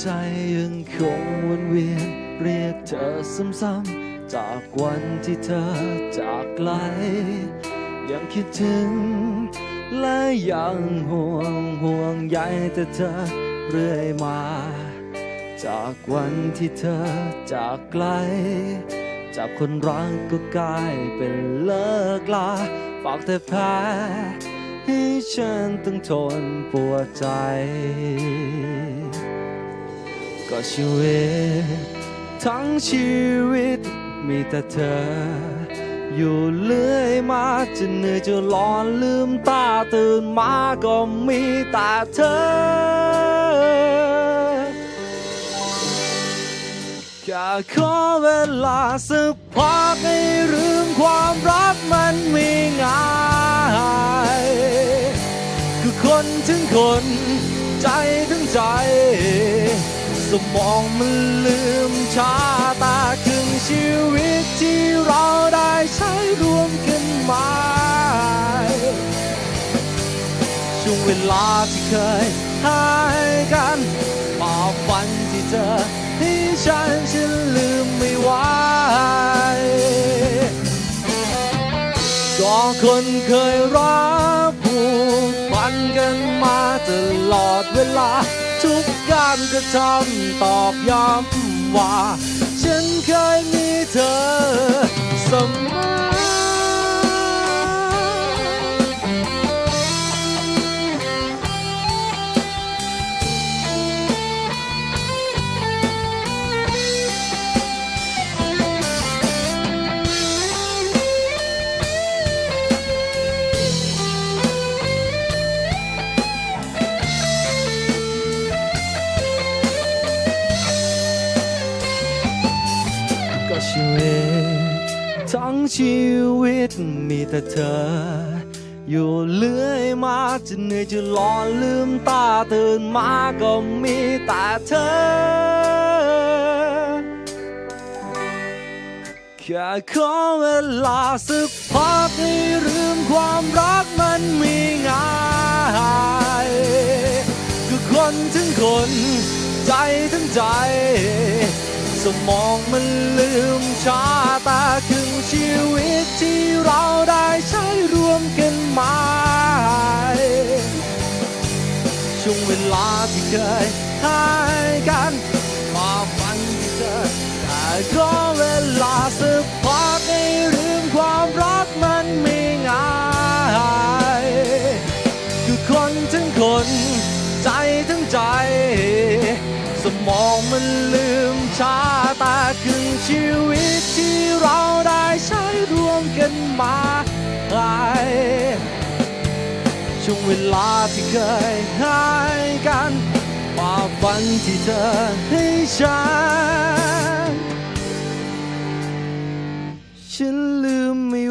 ใจยังคงวนเวียน เรียกเธอซ้ำๆจากวันที่เธอจากไกล ยังคิดถึง และยังห่วงห่วงใยแต่เธอเรื่อยมา จากวันที่เธอจากไกล จากคนรักก็กลายเป็นเลิกลาฝากแต่แพ้ให้ฉันต้องทนปวดใจ ก็ชีวิตทั้งชีวิตมีแต่เธอ อยู่เรื่อยมาจะเหนื่อยจะร้อนลืมตาตื่นมาก็มีแต่เธอ แค่ขอเวลาสักพักให้ลืมความรักมันม่ง่ายคือคนถึงคนใจถึงใจ สมองมันลืมชาตาครึ่งชีวิตที่เราได้ใช้รวมกันมาช่วงเวลาที่เคยหายกันมาฝันที่เธอให้ฉันฉันลืมไม่ไหวก็คนเคยรัก ลอดเวลา ทุกการกระทำตอบย้ำว่า ฉันเคยมีเธอเสมอ ชีวิต ทั้งชีวิตมีแต่เธอ อยู่เรื่อยมาจะเหนื่อยจะร้อนลืมตาตื่นมาก็มีแต่เธอ แค่ขอเวลาสักพักให้ลืมความรักมันม่ง่ายคือคนถึงคน ใจถึงใจ สมองมันลืมชาตาครึ่งชีวิตที่เราได้ใช้รวมกันมาช่วงเวลาที่เคยหายกันมาฝันที่เธอแต่ก็เวลาสักพักให้ลืมความรักมันไม่ง่ายคือคนทั้งคน ใจทั้งใจ สมองมันลืม ชาตาครึ่งชีวิตที่เราได้ใช้ร่วมกันมาไกลช่วงเวลาที่เคยหายกันมาฝันที่เธอให้ฉันฉันลืมไม่